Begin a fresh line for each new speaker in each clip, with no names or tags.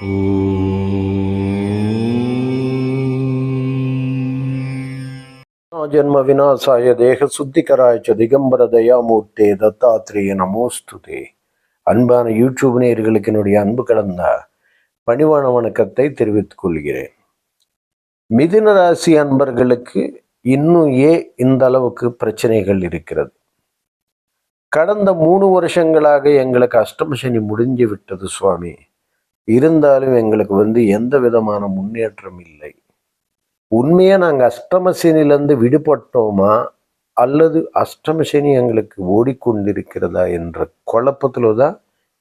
ஜென்ம விநாசாய தேக சுத்திகராய்ச்ச திகம்பர தயாமூர்த்தே தத்தாத்ரேய நமோஸ்துதே. அன்பான யூடியூப் நேயர்களுக்கு என்னுடைய அன்பு கலந்த பணிவான வணக்கத்தை தெரிவித்துக் கொள்கிறேன். மிதுன ராசி அன்பர்களுக்கு இன்னும் ஏன் இந்த அளவுக்கு பிரச்சனைகள் இருக்கிறது? கடந்த மூணு வருஷங்களாக எங்களுக்கு அஷ்டம சனி முடிஞ்சு விட்டது சுவாமி. இருந்தாலும் எங்களுக்கு வந்து எந்த விதமான முன்னேற்றம் இல்லை. உண்மையாக நாங்கள் அஷ்டம சனியிலேருந்து விடுபட்டோமா? அல்லது அஷ்டம சனி எங்களுக்கு ஓடிக்கொண்டிருக்கிறதா என்ற குழப்பத்தில் தான்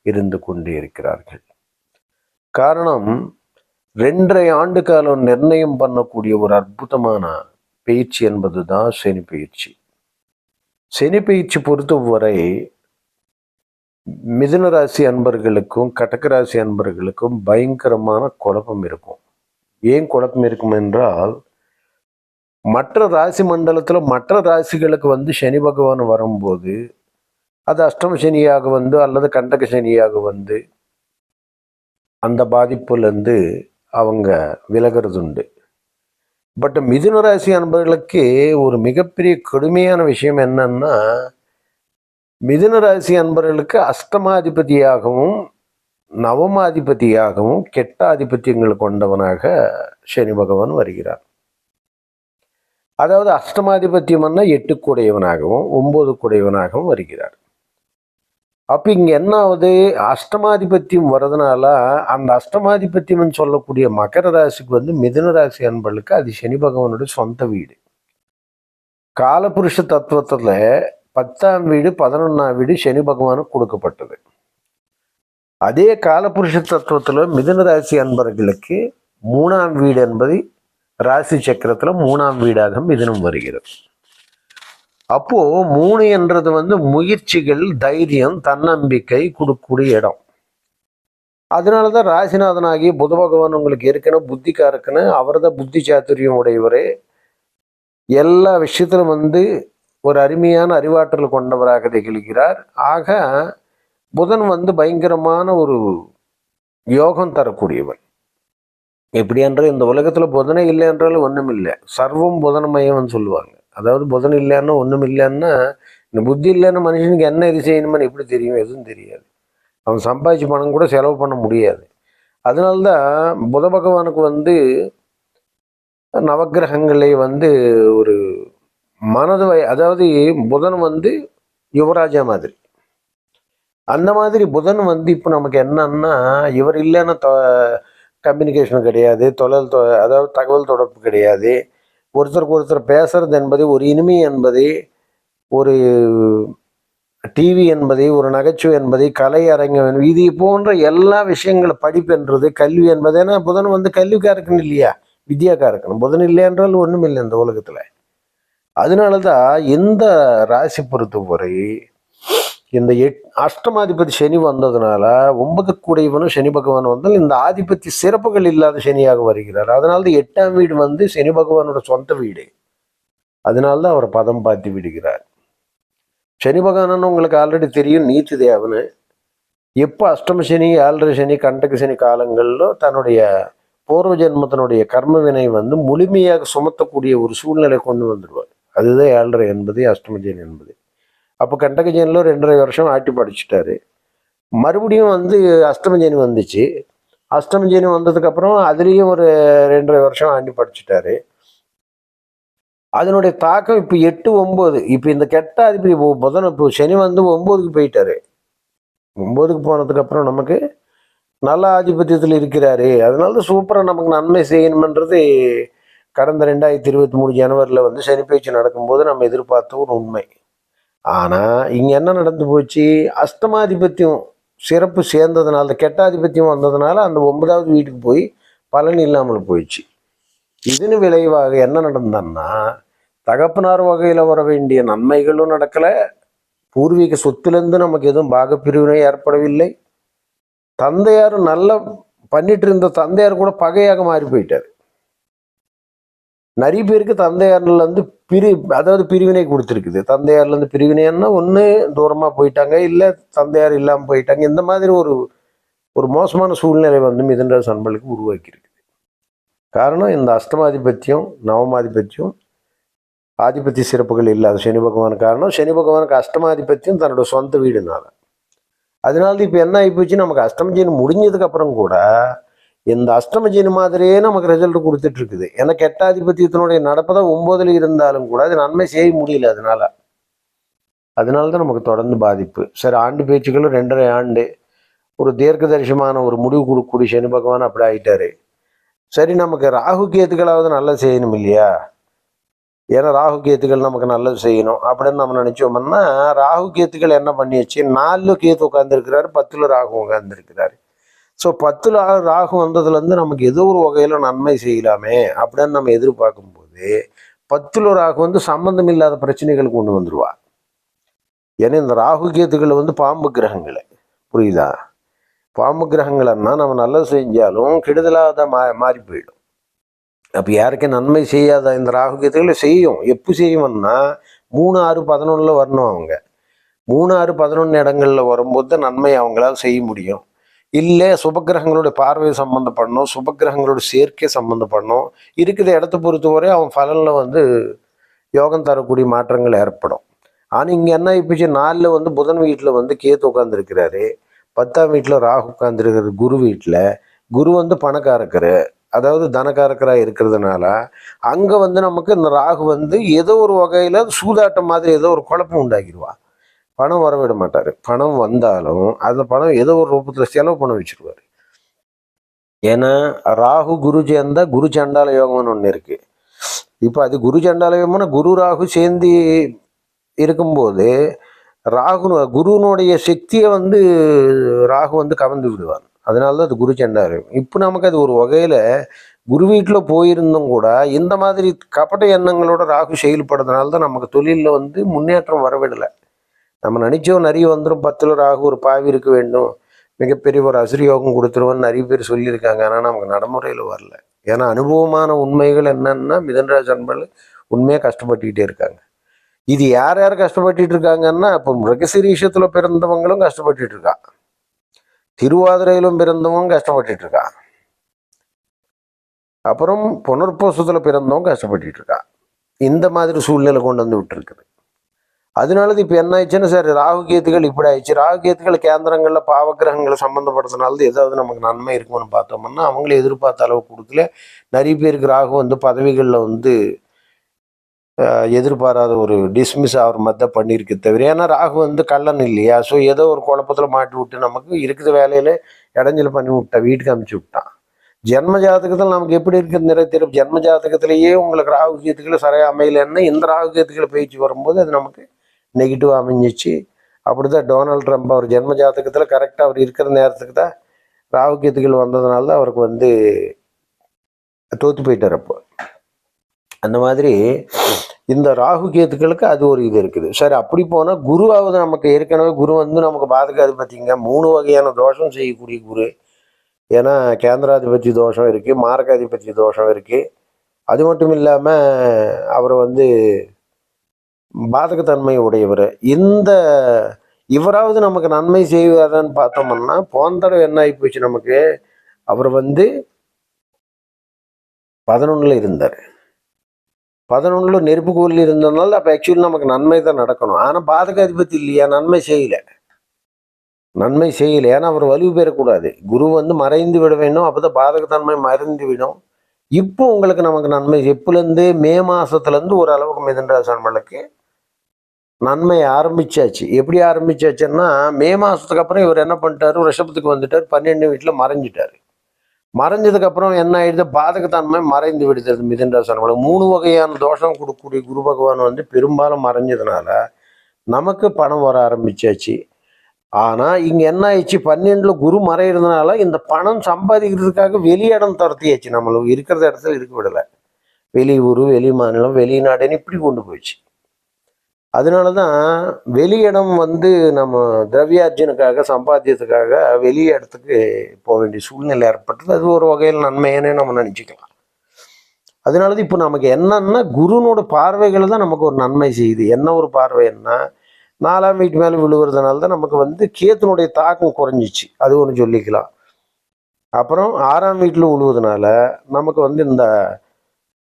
இருந்து கொண்டே இருக்கிறார்கள். காரணம் ரெண்டரை ஆண்டு காலம் நிர்ணயம் பண்ணக்கூடிய ஒரு அற்புதமான பயிற்சி என்பது தான் சனி பயிற்சி. சனி பயிற்சி பொறுத்தவரை மிதுன ராசி அன்பர்களுக்கும் கடகராசி அன்பர்களுக்கும் பயங்கரமான குழப்பம் இருக்கும். ஏன் குழப்பம் இருக்கும் என்றால் மற்ற ராசி மண்டலத்தில் மற்ற ராசிகளுக்கு வந்து சனி பகவான் வரும்போது அது அஷ்டம சனியாக வந்து அல்லது கண்டக சனியாக வந்து அந்த பாதிப்புலேருந்து அவங்க விலகிறது உண்டு பட் மிதுன ராசி அன்பர்களுக்கு ஒரு மிகப்பெரிய கடுமையான விஷயம் என்னன்னா மிதுன ராசி அன்பர்களுக்கு அஷ்டமாதிபதியாகவும் நவமாதிபதியாகவும் கெட்ட ஆதிபத்தியங்கள் கொண்டவனாக சனி பகவான் வருகிறார். அதாவது அஷ்டமாதிபத்தியம்னா எட்டு கூடையவனாகவும் ஒன்பது கூடையவனாகவும் வருகிறார். அப்போ இங்கே என்ன ஆகுது அஷ்டமாதிபத்தியம் வர்றதுனால அந்த அஷ்டமாதிபத்தியம்னு சொல்லக்கூடிய மகர ராசிக்கு வந்து மிதுன ராசி அன்பர்களுக்கு அது சனி பகவானுடைய சொந்த வீடு. காலபுருஷ தத்துவத்தில் பத்தாம் வீடு பதினொன்றாம் வீடு சனி பகவானுக்கு கொடுக்கப்பட்டது. அதே காலபுருஷ தத்துவத்தில் மிதுன ராசி அன்பர்களுக்கு மூணாம் வீடு என்பது ராசி சக்கரத்தில் மூணாம் வீடாக மிதுனம் வருகிறது. அப்போ மூணு என்றது வந்து முயற்சிகள் தைரியம் தன்னம்பிக்கை கொடுக்கக்கூடிய இடம். அதனால தான் ராசிநாதனாகி புத பகவான் உங்களுக்கு ஏற்கனவே புத்திக்காருக்குன்னு அவர் தான் புத்தி சாத்துரியம் உடையவர். எல்லா விஷயத்திலும் வந்து ஒரு அருமையான அறிவாற்றல் கொண்டவராக திகழ்கிறார். ஆக புதன் வந்து பயங்கரமான ஒரு யோகம் தரக்கூடியவன் எப்படி என்றால் இந்த உலகத்தில் புதனே இல்லை என்றாலும் ஒன்றும் இல்லை. சர்வம் புதனமயம்னு சொல்லுவாங்க. அதாவது புதன் இல்லைன்னா ஒன்றும் இல்லைன்னா இந்த புத்தி இல்லைன்னா மனுஷனுக்கு என்ன இது செய்யணும்னு எப்படி தெரியும்? எதுவும் தெரியாது. அவன் சம்பாதிச்சு பணம் கூட செலவு பண்ண முடியாது. அதனால்தான் புத பகவானுக்கு வந்து நவக்கிரகங்களே வந்து ஒரு மனது அதாவது புதன் வந்து யுவராஜா மாதிரி. அந்த மாதிரி புதன் வந்து இப்போ நமக்கு என்னன்னா இவர் இல்லைன்னா தொ கம்யூனிகேஷன் கிடையாது தொழில் தொ அதாவது தகவல் தொடர்பு கிடையாது. ஒருத்தருக்கு ஒருத்தர் பேசுறது என்பது ஒரு இனிமை என்பது ஒரு டிவி என்பதை ஒரு நகைச்சுவை என்பதை கலை அரங்கம் இது போன்ற எல்லா விஷயங்களும் படிப்பு என்றது கல்வி என்பது ஏன்னா புதன் வந்து கல்விக்காரக்கணும் இல்லையா? வித்யாக்காரக்கணும் புதன் இல்லை என்றால் ஒன்றும் இல்லை இந்த உலகத்தில். அதனால தான் இந்த ராசி பொறுத்தவரை இந்த எட் அஷ்டமாதிபதி சனி வந்ததுனால ஒன்பது கூடையவனும் சனி பகவான் வந்தால் இந்த ஆதிபத்தி சிறப்புகள் இல்லாத சனியாக வருகிறார். அதனால தான் எட்டாம் வீடு வந்து சனி பகவானோட சொந்த வீடு. அதனால தான் அவர் பதம் பார்த்து விடுகிறார். சனி பகவான் உங்களுக்கு ஆல்ரெடி தெரியும் நீதி தேவனு. எப்போ அஷ்டம சனி ஏழரை சனி கண்டக சனி காலங்களிலும் தன்னுடைய பூர்வ ஜென்மத்தினுடைய கர்ம வினை வந்து முழுமையாக சுமத்தக்கூடிய ஒரு சூழ்நிலை கொண்டு வந்துடுவார் அதுதான் ஏழரை என்பது அஷ்டம என்பது. அப்போ கண்டகஜனில் ரெண்டரை வருஷம் ஆட்டி படிச்சுட்டாரு. மறுபடியும் வந்து அஷ்டமஜனி வந்துச்சு. அஷ்டமஜனி வந்ததுக்கப்புறம் அதுலேயும் ஒரு ரெண்டரை வருஷம் ஆண்டி படிச்சுட்டாரு. அதனுடைய தாக்கம் இப்போ எட்டு ஒம்பது இப்போ இந்த கெட்ட அதிபதி புதன் இப்போ சனி வந்து ஒம்போதுக்கு போயிட்டாரு. ஒம்போதுக்கு போனதுக்கப்புறம் நமக்கு நல்ல ஆதிபத்தியத்தில் இருக்கிறாரு. அதனால தான் சூப்பராக நமக்கு நன்மை செய்யணுமன்றது கடந்த ரெண்டாயிரத்தி இருபத்தி மூணு ஜனவரியில் வந்து சனிப்பயிற்சி நடக்கும்போது நம்ம எதிர்பார்த்த ஒரு உண்மை. ஆனால் இங்கே என்ன நடந்து போச்சு? அஷ்டமாதிபத்தியம் சிறப்பு சேர்ந்ததுனால கெட்டாதிபத்தியம் வந்ததுனால அந்த ஒன்பதாவது வீட்டுக்கு போய் பலன் இல்லாமல் போயிடுச்சு. இதன் விளைவாக என்ன நடந்தன்னா தகப்பனார் வகையில் வர வேண்டிய நன்மைகளும் நடக்கலை. பூர்வீக சொத்துலேருந்து நமக்கு எதுவும் பாகப்பிரிவினை ஏற்படவில்லை. தந்தையார் நல்ல பண்ணிட்டு இருந்த தந்தையார் கூட பகையாக மாறி போயிட்டார். நிறைய பேருக்கு தந்தையார்லேருந்து பிரி அதாவது பிரிவினை கொடுத்துருக்குது. தந்தையார்லேருந்து பிரிவினைன்னா ஒன்று தூரமாக போயிட்டாங்க இல்லை தந்தையார் இல்லாமல் போயிட்டாங்க. இந்த மாதிரி ஒரு ஒரு மோசமான சூழ்நிலை வந்து மிதன் ராசி உருவாக்கியிருக்குது உருவாக்கியிருக்கு. காரணம் இந்த அஷ்டமாதிபத்தியம் நவமாதிபத்தியம் ஆதிபத்திய சிறப்புகள் இல்லாத சனி பகவான் காரணம் சனி பகவானுக்கு அஷ்டமாதிபத்தியம் தன்னோட சொந்த வீடுனால. அதனால இப்போ என்ன ஆகிப்போச்சு நமக்கு அஷ்டமஜீனி முடிஞ்சதுக்கு அப்புறம் கூட இந்த அஷ்டமஜீனி மாதிரியே நமக்கு ரிசல்ட் கொடுத்துட்டு இருக்குது ஏன்னா கெட்டாதிபத்தியத்தினுடைய நடப்பதான் ஒன்பதுல இருந்தாலும் கூட அது நன்மை செய்ய முடியல அதனால. அதனால தான் நமக்கு தொடர்ந்து பாதிப்பு. சரி ஆண்டு பேச்சுக்களும் ரெண்டரை ஆண்டு. ஒரு தீர்க்க தரிசனமான ஒரு முடிவு கொடுக்கக்கூடிய சனி பகவான் அப்படி ஆயிட்டாரு. சரி நமக்கு ராகு கேத்துக்களாவது நல்லது செய்யணும் இல்லையா? ஏன்னா ராகு கேத்துக்கள் நமக்கு நல்லது செய்யணும். அப்படின்னு நம்ம நினைச்சோம்னா ராகு கேத்துக்கள் என்ன பண்ணியாச்சு? நாலுல கேத்து உட்காந்துருக்கிறாரு பத்துல ராகு உட்காந்துருக்கிறாரு ஸோ பத்தில் ஆறு ராகு வந்ததுலேருந்து நமக்கு ஏதோ ஒரு வகையில் நன்மை செய்யலாமே அப்படின்னு நம்ம எதிர்பார்க்கும்போது பத்தில் ராகு வந்து சம்பந்தம் இல்லாத பிரச்சனைகள் கொண்டு வந்துடுவா ஏன்னா இந்த ராகு கேத்துக்கள் வந்து பாம்பு கிரகங்களை புரியுதா? பாம்பு கிரகங்கள்னா நம்ம நல்லது செஞ்சாலும் கெடுதலாக தான் மா மாறி போயிடும். அப்போ யாருக்கும் நன்மை செய்யாத இந்த ராகு கேத்துக்களை செய்யும். எப்போ செய்யும்னா மூணு ஆறு பதினொன்றில் வரணும் அவங்க. மூணு ஆறு பதினொன்று இடங்களில் வரும்போது தான் நன்மை அவங்களால் செய்ய முடியும். இல்லை சுபக்கிரகங்களோட பார்வை சம்மந்தப்படணும் சுபக்கிரகங்களோட சேர்க்கை சம்மந்தப்படணும் இருக்கிற இடத்த பொறுத்தவரை அவன் பலனில் வந்து யோகம் தரக்கூடிய மாற்றங்கள் ஏற்படும். ஆனால் இங்கே என்ன ஆயிப்போச்சு? நாலில் வந்து புதன் வீட்டில் வந்து கேத்து உட்காந்துருக்கிறாரு பத்தாம் வீட்டில் ராகு உட்காந்துருக்கிறது குரு வீட்டில். குரு வந்து பணக்காரக்கரு. அதாவது தனக்காரக்கராக இருக்கிறதுனால அங்கே வந்து நமக்கு இந்த ராகு வந்து ஏதோ ஒரு வகையில் சூதாட்டம் மாதிரி ஏதோ ஒரு குழப்பம் உண்டாக்கிடுவான் பணம் வரவிட மாட்டார். பணம் வந்தாலும் அந்த பணம் ஏதோ ஒரு ரூபத்தில் செலவு பண்ண வச்சுருவார். ஏன்னா ராகு குரு சேர்ந்தா குரு சண்டால யோகம்னு ஒன்று இருக்குது இப்போ அது குரு சண்டால யோகம்னா குரு ராகு சேர்ந்து இருக்கும்போது ராகு குருனுடைய சக்தியை வந்து ராகு வந்து கவர்ந்து விடுவான். அதனால தான் அது குரு சண்டால யோகம் இப்போ நமக்கு அது ஒரு வகையில் குரு வீட்டில் போயிருந்தும் கூட இந்த மாதிரி கபட எண்ணங்களோட ராகு செயல்படுறதுனால தான் நமக்கு தொழிலில் வந்து முன்னேற்றம் வரவிடலை. நம்ம நினைச்சோம் நிறைய வந்துடும் பத்தில் ராகு ஒரு பாவி இருக்க வேண்டும். மிகப்பெரிய ஒரு அசுரியோகம் கொடுத்துருவோன்னு நிறைய பேர் சொல்லியிருக்காங்க. ஆனால் நமக்கு நடைமுறையில் வரல. ஏன்னா அனுபவமான உண்மைகள் என்னன்னா மிதன்ராஜ் அன்பர்கள் உண்மையாக கஷ்டப்பட்டுக்கிட்டே இருக்காங்க. இது யார் யார் கஷ்டப்பட்டுட்டு இருக்காங்கன்னா இப்போ மிருகசிரீஷத்தில் பிறந்தவங்களும் கஷ்டப்பட்டுட்டு இருக்கா. திருவாதிரையிலும் பிறந்தவங்க கஷ்டப்பட்டுட்டு இருக்கா. அப்புறம் புனர்பூசத்தில் பிறந்தவங்க கஷ்டப்பட்டுட்டு இருக்கா. இந்த மாதிரி சூழ்நிலை கொண்டு வந்து விட்டுருக்குது. அதனால இப்போ என்ன ஆயிடுச்சுன்னா சார் ராகு கேத்துகள் இப்படி ஆயிடுச்சு. ராகு கேத்துகள் கேந்திரங்களில் பாவக்கிரகங்களை சம்மந்தப்படுறதுனால ஏதாவது நமக்கு நன்மை இருக்கும்னு பார்த்தோம்னா அவங்களே எதிர்பார்த்த அளவு கொடுக்கல. நிறைய பேருக்கு ராகு வந்து பதவிகளில் வந்து எதிர்பாராத ஒரு டிஸ்மிஸ் ஆகிற மாதிரி தான் பண்ணியிருக்கு தவிர ஏன்னா ராகு வந்து கள்ளன் இல்லையா? ஸோ ஏதோ ஒரு குழப்பத்தில் மாட்டி விட்டு நமக்கு இருக்கிற வேலையில இடைஞ்சல் பண்ணி விட்டான் வீட்டுக்கு அனுப்பிச்சு விட்டான். ஜென்ம ஜாதகத்தில் நமக்கு எப்படி இருக்குது நிறைய ஜென்ம ஜாதகத்திலேயே உங்களுக்கு ராகு கேத்துக்கள் சரியாக அமையலைன்னா இந்த ராகு கேத்துக்களை பயிற்சி வரும்போது அது நமக்கு நெகட்டிவ் அமைஞ்சிச்சு. அப்படி தான் டொனால்ட் ட்ரம்ப் அவர் ஜென்ம ஜாதகத்தில் கரெக்டாக அவர் இருக்கிற நேரத்துக்கு தான் ராகு கேத்துக்கள் வந்ததுனால தான் அவருக்கு வந்து தோத்து போயிட்டார் அப்போ. அந்த மாதிரி இந்த ராகு கேத்துக்களுக்கு அது ஒரு இது இருக்குது. சரி அப்படி போனால் குருவாவது நமக்கு ஏற்கனவே குரு வந்து நமக்கு பாதுகாது பார்த்தீங்க மூணு வகையான தோஷம் செய்யக்கூடிய குரு. ஏன்னா கேந்திராதிபதி தோஷம் இருக்குது மாரகாதிபதி தோஷம் இருக்குது அது மட்டும் இல்லாமல் அவரை வந்து பாதகத்தன்மை உடையவர். இந்த இவராவது நமக்கு நன்மை செய்வாரான்னு பார்த்தோம்னா போன தடவை என்ன ஆகி போச்சு நமக்கு? அவர் வந்து பதினொன்றில் இருந்தார். பதினொன்றில் நெருப்பு கோவில் இருந்ததுனால அப்போ ஆக்சுவலி நமக்கு நன்மை தான் நடக்கணும். ஆனால் பாதகாதிபதி இல்லையா? நன்மை செய்யலை. நன்மை செய்யலை. ஏன்னா அவர் வலிவு பெறக்கூடாது. குரு வந்து மறைந்து விட வேண்டும் அப்போ பாதகத்தன்மை மறைந்து விடும். இப்போ உங்களுக்கு நமக்கு நன்மை. எப்போலேருந்து? மே மாதத்துலேருந்து ஓரளவுக்கு மிதன்ராசன்மலுக்கு நன்மை ஆரம்பிச்சாச்சு. எப்படி ஆரம்பிச்சாச்சுன்னா மே மாதத்துக்கு அப்புறம் இவர் என்ன பண்ணிட்டாரு? ரிஷபத்துக்கு வந்துட்டார். பன்னெண்டு வீட்டில் மறைஞ்சிட்டாரு. மறைஞ்சதுக்கப்புறம் என்ன ஆயிடுது? பாதகத்தன்மை மறைந்து விடுது மிதன்ராசன்மலுக்கு மூணு வகையான தோஷம் கொடுக்கக்கூடிய குரு பகவான் வந்து பெரும்பாலும் மறைஞ்சதுனால நமக்கு பணம் வர ஆரம்பிச்சாச்சு. ஆனால் இங்கே என்ன ஆயிடுச்சு? பன்னெண்டில் குரு மறைகிறதுனால இந்த பணம் சம்பாதிக்கிறதுக்காக வெளி இடம் துரத்தியாச்சு. நம்மளுக்கு இருக்கிற இடத்துல இருக்க விடலை. வெளியூர் வெளி மாநிலம் வெளிநாடுன்னு இப்படி கொண்டு போயிடுச்சு அதனால தான் வெளி இடம் வந்து நம்ம திரவியார்ஜனுக்காக சம்பாத்தியத்துக்காக வெளி இடத்துக்கு போக வேண்டிய சூழ்நிலை ஏற்பட்டது. அது ஒரு வகையில் நன்மையானே நம்ம நினச்சிக்கலாம். அதனால தான் இப்போ நமக்கு என்னன்னா குருனோட பார்வைகள் தான் நமக்கு ஒரு நன்மை செய்யுது. என்ன ஒரு பார்வைன்னா நாலாம் வீட்டு மேலே விழுவுறதுனால தான் நமக்கு வந்து கேத்தினுடைய தாக்கம் குறைஞ்சிச்சு. அது ஒன்று சொல்லிக்கலாம். அப்புறம் ஆறாம் வீட்டில் விழுவதுனால நமக்கு வந்து இந்த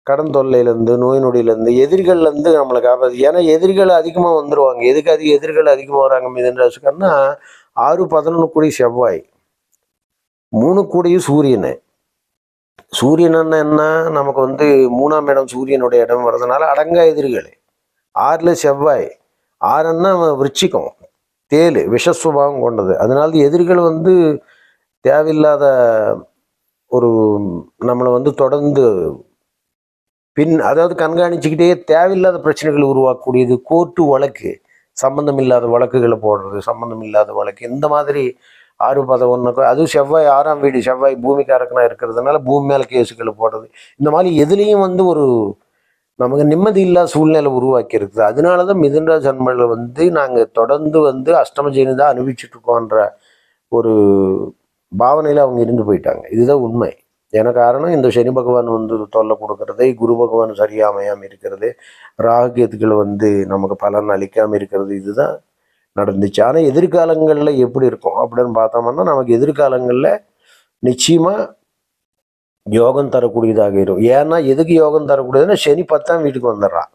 கடன் தொல்லையிலேருந்து நோய் நொடியிலேருந்து எதிரிகள்லேருந்து நம்மளை காப்பாது ஏன்னா எதிரிகள் அதிகமாக வந்துடுவாங்க எதுக்கு அதிக எதிரிகள் அதிகமாக வராங்க மிதன் ராசிக்காரனா ஆறு பதினொன்று கூடி செவ்வாய் மூணு கூடியும் சூரியன். சூரியன் என்ன? நமக்கு வந்து மூணாம் இடம் சூரியனுடைய இடம் வர்றதுனால அடங்கா எதிரிகள். ஆறில் செவ்வாய் ஆறுன்னா விருச்சிகம் தேல் விஷஸ்வபாவம் கொண்டது. அதனால எதிரிகள் வந்து தேவையில்லாத ஒரு நம்மளை வந்து தொடர்ந்து பின் அதாவது கண்காணிச்சுக்கிட்டே தேவையில்லாத பிரச்சனைகள் உருவாக்கக்கூடியது கோர்ட்டு வழக்கு சம்பந்தம் இல்லாத வழக்குகளை போடுறது சம்பந்தம் இல்லாத வழக்கு இந்த மாதிரி ஆறு பதம் ஒன்று அதுவும் செவ்வாய் ஆறாம் வீடு செவ்வாய் பூமிக்காரக்கனாக இருக்கிறதுனால பூமி மேலே கேஸுகளை போடுறது. இந்த மாதிரி எதுலேயும் வந்து ஒரு நமக்கு நிம்மதி இல்லாத சூழ்நிலை உருவாக்கி இருக்குது அதனால தான் மிதுன ஜன்மல வந்து நாங்கள் தொடர்ந்து வந்து அஷ்டமஜேனி தான் அனுபவிச்சுட்டு இருக்கோன்ற ஒரு பாவனையில் அவங்க இருந்து போயிட்டாங்க. இதுதான் உண்மை. என காரணம் இந்த சனி பகவான் வந்து தொல்லை கொடுக்கறது குரு பகவான் சரியா அமையாமல் இருக்கிறது ராகுகேத்துக்கள் வந்து நமக்கு பலன் அளிக்காமல் இருக்கிறது. இதுதான் நடந்துச்சு. ஆனால் எதிர்காலங்களில் எப்படி இருக்கும்? அப்படின்னு பார்த்தோம்னா நமக்கு எதிர்காலங்களில் நிச்சயமாக யோகம் தரக்கூடியதாக இருக்கும். ஏன்னா எதுக்கு யோகம் தரக்கூடியதுன்னா சனி பத்தாம் வீட்டுக்கு வந்துடுறான்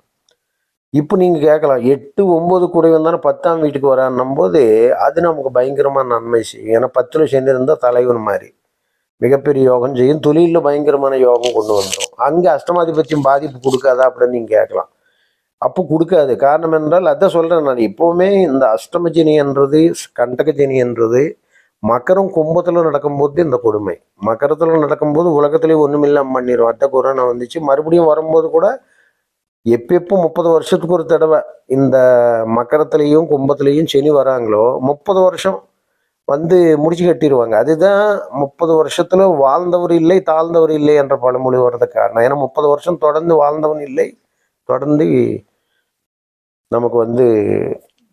இப்போ நீங்கள் கேட்கலாம் எட்டு ஒம்பது கூட வந்தாலும் பத்தாம் வீட்டுக்கு வரான்னும் போது அது நமக்கு பயங்கரமான நன்மை செய்யும். ஏன்னா பத்தில் சனி இருந்தால் தலைவன் மாதிரி. மிகப்பெரிய யோகம் செய்யும். தொழிலில் பயங்கரமான யோகம் கொண்டு வந்துடும் அங்கே அஷ்டமாதிபத்தியம் பாதிப்பு கொடுக்காதா அப்படின்னு நீங்கள் கேட்கலாம். அப்போ கொடுக்காது. காரணம் என்றால் அதை சொல்கிறேன் நான். எப்போவுமே இந்த அஷ்டமஜனி என்றது கண்டகஜனி என்றது மக்கரம் கும்பத்தில் நடக்கும்போது இந்த கொடுமை. மக்கரத்தில் நடக்கும்போது உலகத்துலேயே ஒன்றுமில்லாமல் பண்ணிடும் அத்தை கொரோனா வந்துச்சு. மறுபடியும் வரும்போது கூட எப்பப்போ முப்பது வருஷத்துக்கு ஒரு தடவை இந்த மக்கரத்துலேயும் கும்பத்துலேயும் சனி வராங்களோ முப்பது வருஷம் வந்து முடிச்சு கட்டிடுவாங்க அதுதான் முப்பது வருஷத்துல வாழ்ந்தவர் இல்லை தாழ்ந்தவர் இல்லை என்ற பழமொழி வர்றது காரணம். ஏன்னா முப்பது வருஷம் தொடர்ந்து வாழ்ந்தவன் இல்லை தொடர்ந்து நமக்கு வந்து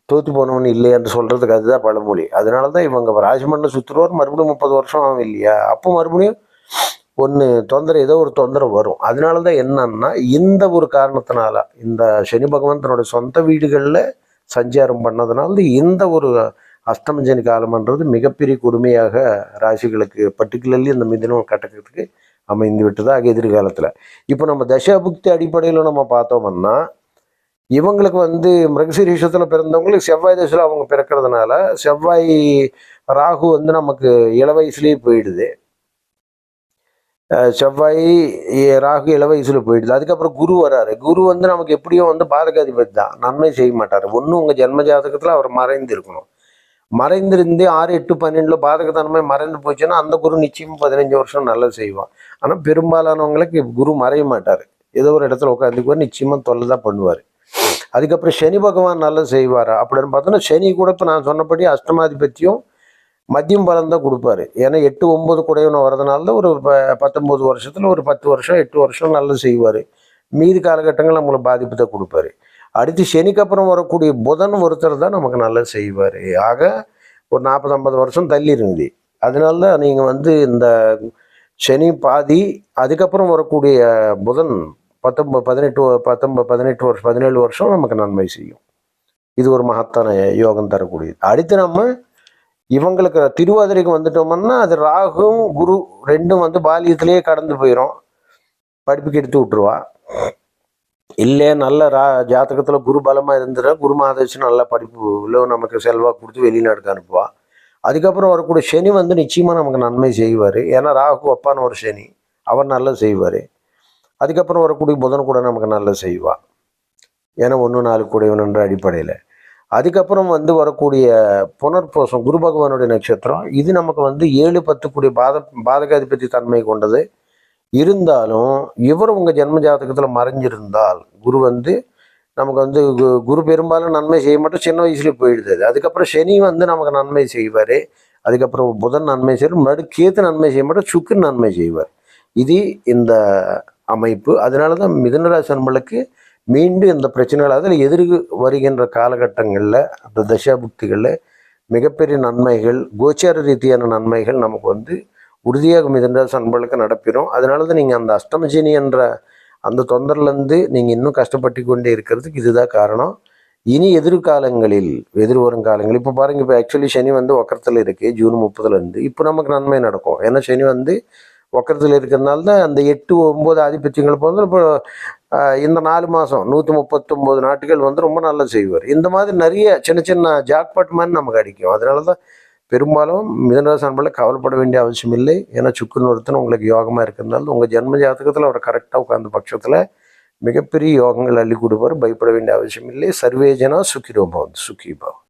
தோத்து போனவன் இல்லை என்று சொல்றதுக்கு அதுதான் பழமொழி. அதனால தான் இவங்க ராஜமண்டலம் சுற்றுருவார் மறுபடியும் முப்பது வருஷம் ஆகும் இல்லையா? அப்போ மறுபடியும் ஒன்று தொந்தரவு ஏதோ ஒரு தொந்தரவு வரும். அதனால தான் என்னன்னா இந்த ஒரு காரணத்தினால இந்த சனி பகவான் தன்னுடைய சொந்த வீடுகளில் சஞ்சாரம் பண்ணதுனால இந்த ஒரு அஷ்டமஜனி காலம்ன்றது மிகப்பெரிய கொடுமையாக ராசிகளுக்கு பர்டிகுலர்லி அந்த மிதினம் கட்டக்கிறதுக்கு அமைந்து விட்டதாக எதிர்காலத்தில். இப்போ நம்ம தசாபுக்தி அடிப்படையில் நம்ம பார்த்தோம்னா இவங்களுக்கு வந்து மிருகசீரிஷத்தில் பிறந்தவங்களுக்கு செவ்வாய் தசையில் அவங்க பிறக்கிறதுனால செவ்வாய் ராகு வந்து நமக்கு இள வயசுலேயே போயிடுது. செவ்வாய் ராகு இள வயசுல போயிடுது. அதுக்கப்புறம் குரு வராரு. குரு வந்து நமக்கு எப்படியும் வந்து பாதகாதிபதி தான். நன்மை செய்ய மாட்டார். ஒன்றும் உங்கள் ஜென்ம ஜாதகத்தில் அவர் மறைந்து இருக்கணும். மறைந்திருந்து ஆறு எட்டு பன்னெண்டுல பாதகத்தன்மை மறைந்து போச்சுன்னா அந்த குரு நிச்சயம் பதினஞ்சு வருஷம் நல்லது செய்வான். ஆனால் பெரும்பாலானவங்களுக்கு குரு மறைய மாட்டார். ஏதோ ஒரு இடத்துல உட்காந்துக்குவார் நிச்சயமாக தொல்லை தான் பண்ணுவார். அதுக்கப்புறம் சனி பகவான் நல்லது செய்வாரா? அப்படின்னு பார்த்தோன்னா சனி கூட இப்போ நான் சொன்னபடி அஷ்டமாதிபத்தியம் மதியம் பலன் தான் கொடுப்பாரு. ஏன்னா எட்டு ஒன்பது குடையவனை வரதுனால தான் ஒரு ப- பத்தொன்பது வருஷத்துல ஒரு பத்து வருஷம் எட்டு வருஷம் நல்லது செய்வார். மீதி காலகட்டங்கள் நம்மளுக்கு பாதிப்பு தான் கொடுப்பாரு. அடுத்து சனிக்கு அப்புறம் வரக்கூடிய புதன் ஒருத்தர் தான் நமக்கு நல்லா செய்வார். ஆக ஒரு நாற்பது ஐம்பது வருஷம் தள்ளி இருந்தது அதனால தான் நீங்கள் வந்து இந்த சனி பாதி அதுக்கப்புறம் வரக்கூடிய புதன் பத்தொன்பது பதினெட்டு வ- பத்தொன்பது பதினெட்டு வருஷம் பதினேழு வருஷம் நமக்கு நன்மை செய்யும். இது ஒரு மகத்தான யோகம் தரக்கூடியது. அடுத்து நம்ம இவங்களுக்கு திருவாதிரைக்கு வந்துட்டோம்னா அது ராகும் குரு ரெண்டும் வந்து பாலியத்திலேயே கடந்து போயிடும் படிப்புக்கு எடுத்து விட்டுருவா. இல்லை நல்ல ரா ஜாதகத்தில் குரு பலமாக இருந்துட்டா குரு மாதேஷ் நல்ல படிப்புல நமக்கு செல்வா கொடுத்து வெளிநாட்டுக்கு அனுப்புவா. அதுக்கப்புறம் வரக்கூடிய சனி வந்து நிச்சயமாக நமக்கு நன்மை செய்வார். ஏன்னா ராகு அப்பான்னு ஒரு சனி அவர் நல்லா செய்வார். அதுக்கப்புறம் வரக்கூடிய புதன் கூட நமக்கு நல்லா செய்வா. ஏன்னா ஒன்று நாலு கூடியவன் அடிப்படையில். அதுக்கப்புறம் வந்து வரக்கூடிய புனர்பூசம் குரு பகவானுடைய நட்சத்திரம் இது நமக்கு வந்து ஏழு பத்து கூடிய பாத பாதகாதிபதி தன்மை கொண்டது. இருந்தாலும் இவர் உங்கள் ஜென்ம ஜாதகத்தில் மறைஞ்சிருந்தால் குரு வந்து நமக்கு வந்து கு- குரு பெரும்பாலும் நன்மை செய்ய மாட்டோம். சின்ன வயசுலேயே போயிடுது அதுக்கப்புறம் சனி வந்து நமக்கு நன்மை செய்வார். அதுக்கப்புறம் புதன் நன்மை செய்வார். முன்னாடி கேத்து நன்மை செய்ய மாட்டோம். சுக்கிரன் நன்மை செய்வார். இது இந்த அமைப்பு. அதனால தான் மிதுனராசி நம்மளுக்கு மீண்டும் இந்த பிரச்சனைகள் அதில் எதிர் வருகின்ற காலகட்டங்களில் அந்த தசாபுக்திகளில் மிகப்பெரிய நன்மைகள் கோச்சார ரீதியான நன்மைகள் நமக்கு வந்து உறுதியாக மிதனராசி அன்பளுக்கு நடப்பிடும் அதனால தான் நீங்கள் அந்த அஷ்டமஜினி என்ற அந்த தொந்தரலேருந்து நீங்கள் இன்னும் கஷ்டப்பட்டு கொண்டே இருக்கிறதுக்கு இதுதான் காரணம். இனி எதிர்காலங்களில் எதிர்வரும் காலங்கள் இப்போ பாருங்கள் இப்போ ஆக்சுவலி சனி வந்து ஒக்கரத்தில் இருக்குது ஜூன் முப்பதுலேருந்து. இப்போ நமக்கு நன்மை நடக்கும். ஏன்னா சனி வந்து ஒக்கரத்தில் இருக்கிறதுனால தான் அந்த எட்டு ஒம்பது ஆதிபத்தியங்கள் போது இப்போ இந்த நாலு மாதம் நூற்றி முப்பத்தொம்போது நாட்டுகள் வந்து ரொம்ப நல்லா செய்வார். இந்த மாதிரி நிறைய சின்ன சின்ன ஜாக்பாட் மாதிரி நமக்கு அடிக்கும். அதனால தான் பெரும்பாலும் மிதனராசி அன்பளில் கவலைப்பட வேண்டிய அவசியம் இல்லை. ஏன்னா சுக்குன்னு ஒருத்தன் உங்களுக்கு யோகமாக இருக்கிறதுனால உங்கள் ஜென்ம ஜாதகத்தில் அவர் கரெக்டாக உட்காந்த பட்சத்தில் மிகப்பெரிய யோகங்கள் அள்ளி கொடுப்பார். பயப்பட வேண்டிய அவசியம் இல்லை. சர்வேஜனா சுக்கிரோபவன் சுக்கிபவன்